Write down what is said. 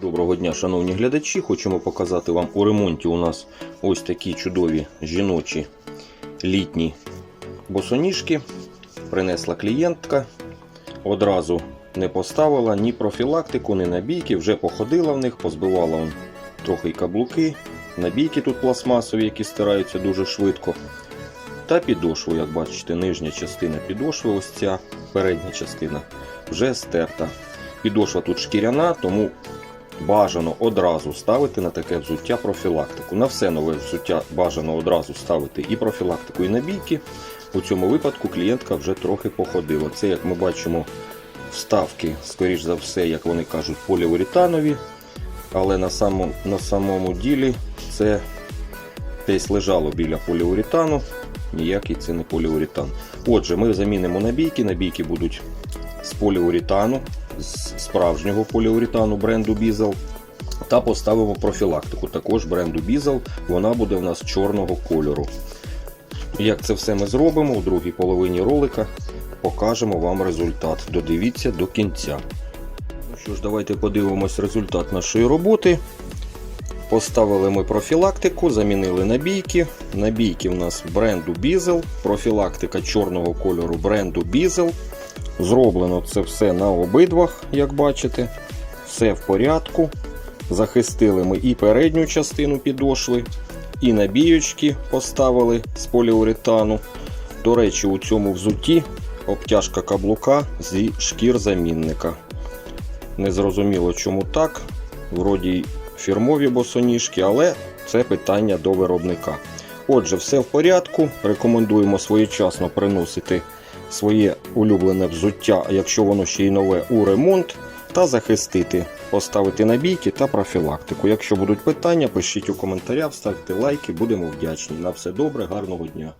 Доброго дня, шановні глядачі. Хочемо показати вам у ремонті у нас ось такі чудові жіночі літні босоніжки. Принесла клієнтка. Одразу не поставила ні профілактику, ні набійки. Вже походила в них, позбивала трохи каблуки. Набійки тут пластмасові, які стираються дуже швидко. Та підошву, як бачите, нижня частина підошви, ось ця передня частина вже стерта. Підошва тут шкіряна, тому бажано одразу ставити на таке взуття профілактику. На все нове взуття бажано одразу ставити і профілактику, і набійки. У цьому випадку клієнтка вже трохи походила. Це, як ми бачимо, вставки, скоріш за все, як вони кажуть, поліуретанові. Але на самому, на самому ділі це десь лежало біля поліуретану. Ніякий це не поліуретан. Отже, ми замінимо набійки. Набійки будуть з поліуретану, з справжнього поліуретану бренду Бізел. Та поставимо профілактику також бренду Бізел. Вона буде в нас чорного кольору. Як це все ми зробимо у другій половині ролика, покажемо вам результат. Додивіться до кінця. Ну що ж, давайте подивимось результат нашої роботи. Поставили ми профілактику, замінили набійки. Набійки в нас бренду Бізел, профілактика чорного кольору бренду Бізел. Зроблено це все на обидвах, як бачите. Все в порядку. Захистили ми і передню частину підошви, і набіючки поставили з поліуретану. До речі, у цьому взутті обтяжка каблука зі шкір замінника. Незрозуміло, чому так. Вроді фірмові босоніжки, але це питання до виробника. Отже, все в порядку. Рекомендуємо своєчасно приносити своє улюблене взуття, якщо воно ще й нове, у ремонт, та захистити, поставити набійки та профілактику. Якщо будуть питання, пишіть у коментарях, ставте лайки, будемо вдячні. На все добре, гарного дня.